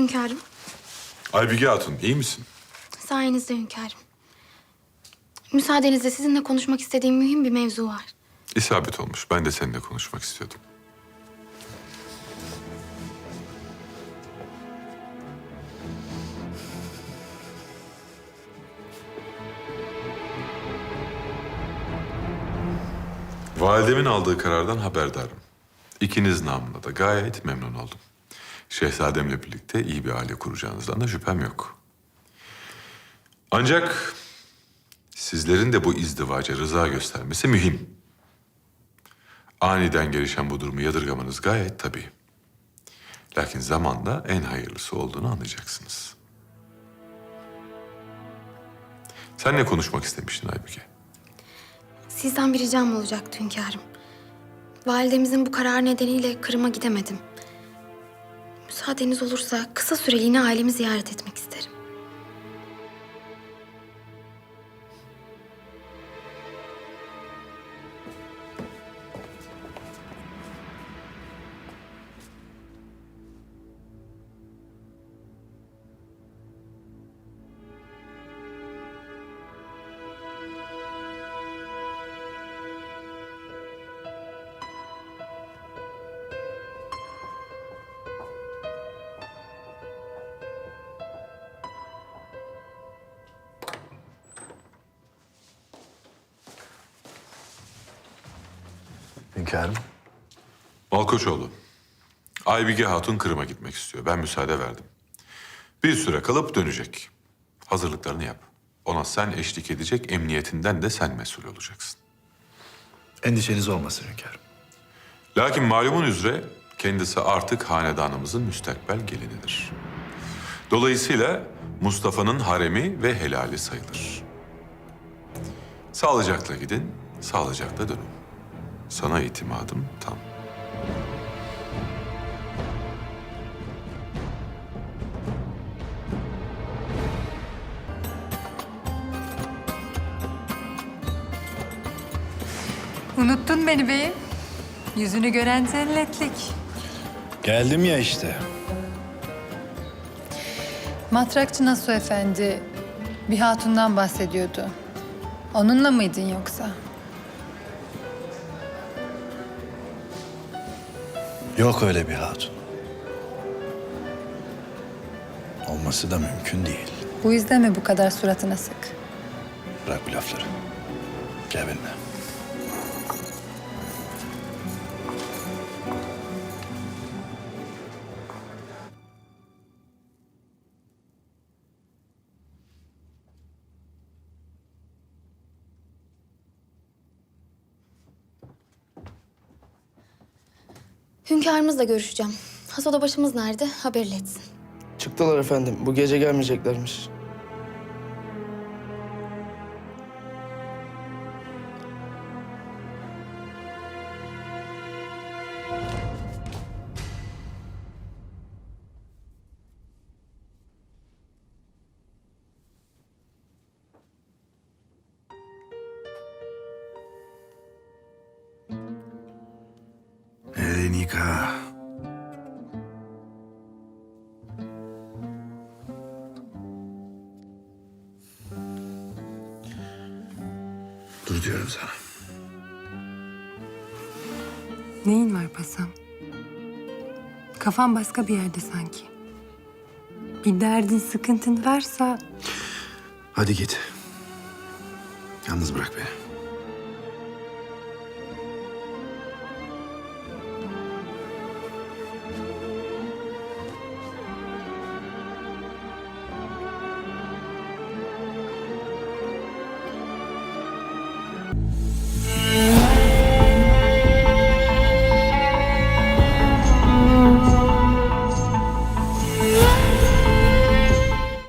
Hünkârım. Aybige Hatun iyi misin? Sayenizde hünkârım. Müsaadenizle sizinle konuşmak istediğim mühim bir mevzu var. İsabet olmuş. Ben de seninle konuşmak istiyordum. Validemin aldığı karardan haberdarım. İkiniz namına da gayet memnun oldum. Şehzademle birlikte iyi bir aile kuracağınızdan da şüphem yok. Ancak sizlerin de bu izdivaca rıza göstermesi mühim. Aniden gelişen bu durumu yadırgamanız gayet tabii. Lakin zamanla en hayırlısı olduğunu anlayacaksınız. Sen ne konuşmak istemiştin Aybüke? Sizden bir ricam olacaktı hünkârım. Validemizin bu kararı nedeniyle Kırım'a gidemedim. Müsaadeniz olursa kısa süreliğine ailemi ziyaret etmek Hünkârım. Malkoçoğlu, Aybige Hatun Kırım'a gitmek istiyor. Ben müsaade verdim. Bir süre kalıp dönecek. Hazırlıklarını yap. Ona sen eşlik edecek, emniyetinden de sen mesul olacaksın. Endişeniz olmasın hünkârım. Lakin malumun üzere kendisi artık hanedanımızın müstakbel gelinidir. Dolayısıyla Mustafa'nın haremi ve helali sayılır. Sağlıcakla gidin, sağlıcakla dönün. Sana itimadım tam. Unuttun beni beyim. Yüzünü gören zelletlik. Geldim ya işte. Matrakçı Nasuh Efendi bir hatundan bahsediyordu. Onunla mıydın yoksa? Yok öyle bir hatun. Olması da mümkün değil. Bu yüzden mi bu kadar suratına sık? Bırak bu lafları. Gel benimle. Hünkârımızla görüşeceğim. Hasoda başımız nerede? Haberle etsin. Çıktılar efendim. Bu gece gelmeyeceklermiş. Elenika. Dur diyorum sana. Neyin var Pasam? Kafan başka bir yerde sanki. Bir derdin, sıkıntın varsa Hadi git. Yalnız bırak beni.